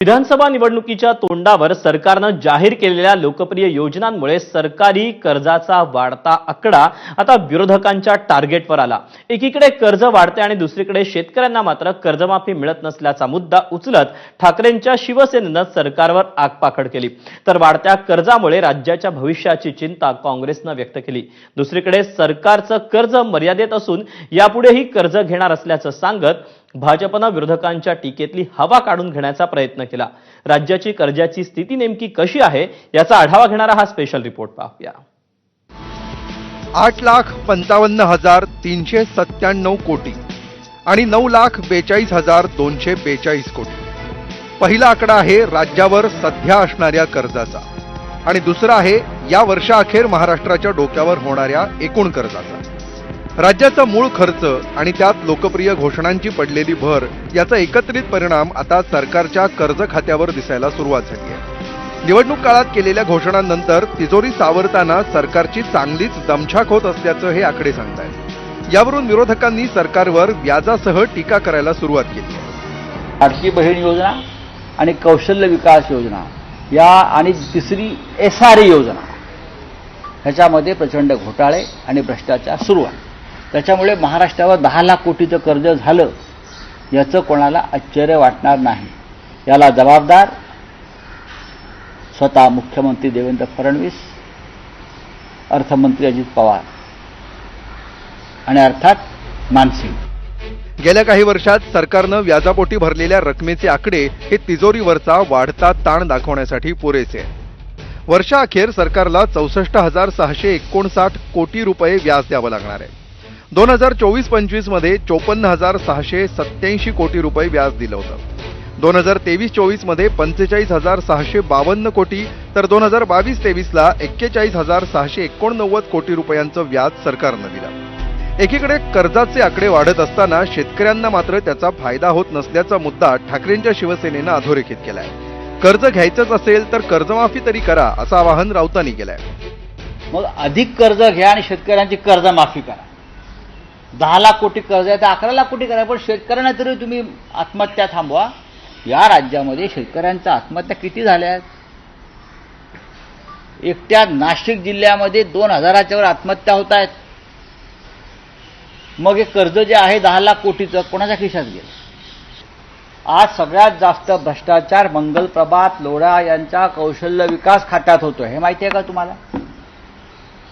विधानसभा निवडणुकीच्या तोंडावर सरकारनं जाहीर केलेल्या लोकप्रिय योजनांमुळे सरकारी कर्जाचा वाढता आकडा आता विरोधकांच्या टार्गेटवर आला. एकीकडे कर्ज वाढते आणि दुसरीकडे शेतकऱ्यांना मात्र कर्जमाफी मिळत नसल्याचा मुद्दा उचलत ठाकरेंच्या शिवसेनेनं सरकारवर आगपाखड केली. तर वाढत्या कर्जामुळे राज्याच्या भविष्याची चिंता काँग्रेसनं व्यक्त केली. दुसरीकडे सरकारचं कर्ज मर्यादेत असून यापुढेही कर्ज घेणार असल्याचं सांगत भाजपनं विरोधकांच्या टीकेतली हवा काढून घेण्याचा प्रयत्न केला. राज्याची कर्जाची स्थिती नेमकी कशी आहे याचा आढावा घेणारा हा स्पेशल रिपोर्ट पाहूया. आठ लाख पंचावन्न हजार तीनशे सत्त्याण्णव कोटी आणि नऊ लाख बेचाळीस हजार दोनशे बेचाळीस कोटी. पहिला आकडा आहे राज्यावर सध्या असणाऱ्या कर्जाचा आणि दुसरा आहे या वर्षाअखेर महाराष्ट्राच्या डोक्यावर होणाऱ्या एकूण कर्जाचा. राज्याचा मूळ खर्च आणि त्यात लोकप्रिय घोषणांची पडलेली भर याचा एकत्रित परिणाम आता सरकारच्या कर्ज खात्यावर दिसायला सुरुवात झाली आहे. निवडणूक काळात केलेल्या घोषणांनंतर तिजोरी सावरताना सरकारची चांगलीच दमछाक होत असल्याचं हे आकडे सांगतायत. यावरून विरोधकांनी सरकारवर व्याजासह टीका करायला सुरुवात केली आहे. लाडकी बहीण योजना आणि कौशल्य विकास योजना या आणि तिसरी एस आर योजना ह्याच्यामध्ये प्रचंड घोटाळे आणि भ्रष्टाचार सुरू आहे. त्याच्यामुळे महाराष्ट्रावर दहा लाख कोटीचं कर्ज झालं याचं कोणाला आश्चर्य वाटणार नाही. याला जबाबदार स्वतः मुख्यमंत्री देवेंद्र फडणवीस अर्थमंत्री अजित पवार आणि अर्थात मानसिंग. गेल्या काही वर्षात सरकारनं व्याजापोटी भरलेल्या रकमेचे आकडे हे तिजोरीवरचा वाढता ताण दाखवण्यासाठी पुरेसे. आहे वर्षाअखेर सरकारला चौसष्ट हजार सहाशे एकोणसाठ कोटी रुपये व्याज द्यावं लागणार आहे. दोन हजार चोवीस पंचवीसमध्ये चोपन्न हजार सहाशे सत्याऐंशी कोटी रुपये व्याज दिलं होतं. दोन हजार तेवीस चोवीसमध्ये पंचेचाळीस हजार सहाशे बावन्न कोटी तर दोन हजार बावीस तेवीसला एक्केचाळीस हजार सहाशे एकोणनव्वद कोटी रुपयांचं व्याज सरकारनं दिलं. एकीकडे कर्जाचे आकडे वाढत असताना शेतकऱ्यांना मात्र त्याचा फायदा होत नसल्याचा मुद्दा ठाकरेंच्या शिवसेनेनं अधोरेखित केलाय. कर्ज घ्यायचंच असेल तर कर्जमाफी तरी करा असं आवाहन राऊतांनी केलंय. मग अधिक कर्ज घ्या आणि शेतकऱ्यांची कर्जमाफी करा. दहा लाख कोटी कर्ज आहे तर अकरा लाख कोटी करा पण शेतकऱ्यांना तरी तुम्ही आत्महत्या थांबवा. या राज्यामध्ये शेतकऱ्यांच्या आत्महत्या किती झाल्या आहेत? एकट्या नाशिक जिल्ह्यामध्ये दोन हजाराच्या वर आत्महत्या होत आहेत. मग हे कर्ज जे आहे दहा लाख कोटीचं कोणाच्या खिशात गेलं? आज सगळ्यात जास्त भ्रष्टाचार मंगल प्रभात लोढा यांच्या कौशल्य विकास खात्यात होतो हे माहिती आहे का तुम्हाला?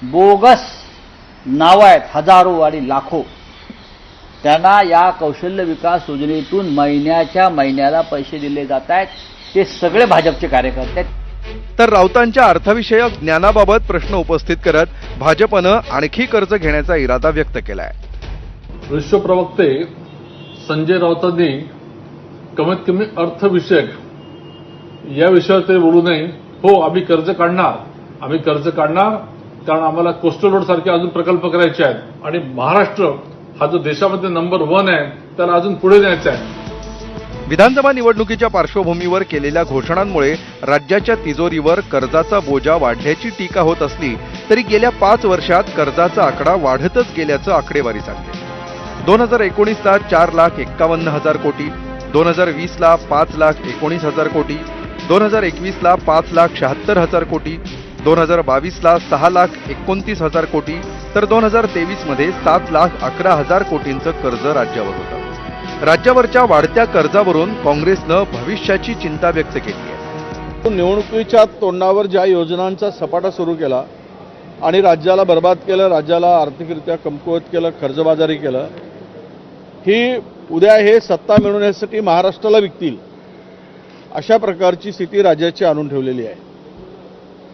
बोगस नावं आहेत हजारो आणि लाखो. त्यांना या कौशल्य विकास योजनेतून महिन्याच्या महिन्याला पैसे दिले जात आहेत. ते सगळे भाजपचे कार्यकर्ते आहेत. तर राऊतांच्या अर्थविषयक ज्ञानाबाबत प्रश्न उपस्थित करत भाजपनं आणखी कर्ज घेण्याचा इरादा व्यक्त केलाय. विश्व प्रवक्ते संजय राऊतांनी कमीत कमी अर्थविषयक या विषयावर ते बोलू नये. हो आम्ही कर्ज काढणार. आम्ही कर्ज काढणार. कारण आम्हाला कोस्टल रोड सारखे अजून प्रकल्प करायचे आहेत. आणि महाराष्ट्र हा जो देशामध्ये नंबर वन आहे त्याला अजून पुढे न्यायचा आहे. विधानसभा निवडणुकीच्या पार्श्वभूमीवर केलेल्या घोषणांमुळे राज्याच्या तिजोरीवर कर्जाचा बोजा वाढल्याची टीका होत असली तरी गेल्या पाच वर्षात कर्जाचा आकडा वाढतच गेल्याचं आकडेवारी सांगते. दोन हजार एकोणीसला चार लाख एक्कावन्न हजार कोटी दोन हजार वीसला पाच लाख एकोणीस हजार कोटी दोन हजार एकवीसला पाच लाख शहात्तर हजार कोटी दोन हजार बावीसला सहा लाख एकोणतीस हजार कोटी तर दोन हजार तेवीसमध्ये सात लाख अकरा हजार कोटींचं कर्ज राज्यावर होतं. राज्यावरच्या वाढत्या कर्जावरून काँग्रेसनं भविष्याची चिंता व्यक्त केली आहे. निवडणुकीच्या तोंडावर ज्या योजनांचा सपाटा सुरू केला आणि राज्याला बर्बाद केलं राज्याला आर्थिकरित्या कमकुवत केलं कर्जबाजारी केलं ही उद्या हे सत्ता मिळवण्यासाठी महाराष्ट्राला विकतील अशा प्रकारची स्थिती राज्याची आणून ठेवलेली आहे.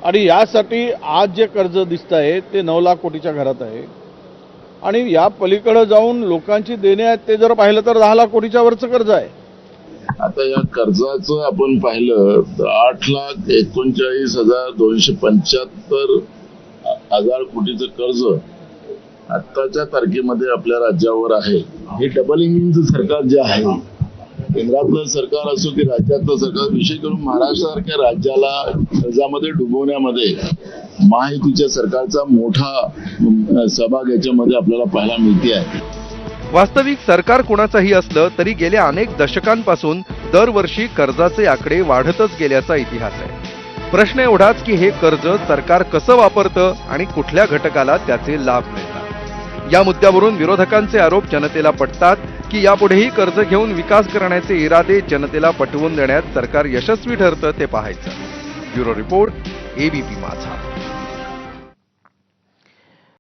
आणि यासाठी आज जे कर्ज दिसत आहे ते नऊ लाख कोटीच्या घरात आहे. आणि या पलीकडे जाऊन लोकांची देणे आहेत ते जर पाहिलं तर दहा लाख कोटीच्या वरचं कर्ज आहे. आता या कर्जाचं आपण पाहिलं तर आठ लाख एकोणचाळीस हजार दोनशे पंच्याहत्तर हजार कोटीचं कर्ज आत्ताच्या तारखेमध्ये आपल्या राज्यावर आहे. हे डबल इंजिनचं सरकार जे आहे केंद्रातलं सरकार असो की राज्यातलं सरकार विशेष करून महाराष्ट्रासारख्या राज्याला कर्जामध्ये डुबवण्यामध्ये महायुतीच्या सरकारचा मोठा सहभाग याच्यामध्ये आपल्याला पाहायला मिळते आहे. वास्तविक सरकार कुणाचंही असलं तरी गेल्या अनेक दशकांपासून दरवर्षी कर्जाचे आकडे वाढतच गेल्याचा इतिहास आहे. प्रश्न एवढाच की हे कर्ज सरकार कसं वापरतं आणि कुठल्या घटकाला त्याचे लाभ मिळतात? या मुद्द्यावरून विरोधकांचे आरोप जनतेला पटतात की यापुढेही कर्ज घेऊन विकास करण्याचे इरादे जनतेला पटवून देण्यात सरकार यशस्वी ठरतं ते पाहायचं. ब्युरो रिपोर्ट एबीपी माझा.